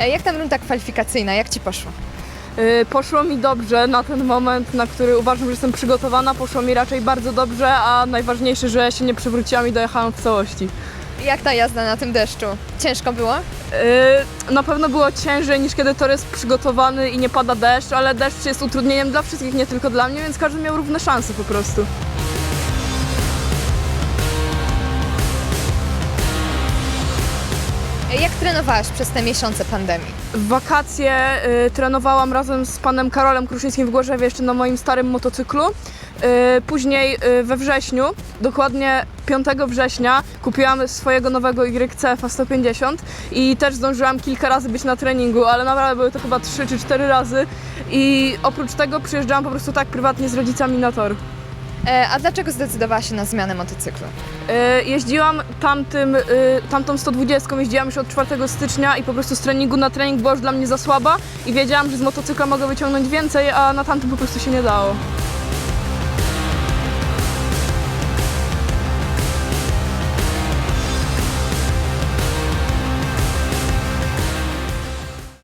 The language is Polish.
E, Jak tam runda kwalifikacyjna, jak Ci poszło? Y, Poszło mi dobrze na ten moment, na który uważam, że jestem przygotowana. Poszło mi raczej bardzo dobrze, a najważniejsze, że się nie przewróciłam i dojechałam w całości. Jak ta jazda na tym deszczu? Ciężko było? Y, Na pewno było ciężej niż kiedy tor jest przygotowany i nie pada deszcz, ale deszcz jest utrudnieniem dla wszystkich, nie tylko dla mnie, więc każdy miał równe szanse po prostu. Jak trenowałaś przez te miesiące pandemii? W wakacje y, trenowałam razem z panem Karolem Kruszyńskim w Gorzewie jeszcze na moim starym motocyklu. Y, później y, we wrześniu, dokładnie 5 września, kupiłam swojego nowego YCF 150 i też zdążyłam kilka razy być na treningu, ale naprawdę były to chyba 3 czy 4 razy. I oprócz tego przyjeżdżałam po prostu tak prywatnie z rodzicami na tor. E, A dlaczego zdecydowałaś się na zmianę motocyklu? Y, Jeździłam tamtym, y, tamtą 120, jeździłam już od 4 stycznia i po prostu z treningu na trening była już dla mnie za słaba i wiedziałam, że z motocykla mogę wyciągnąć więcej, a na tamtym po prostu się nie dało.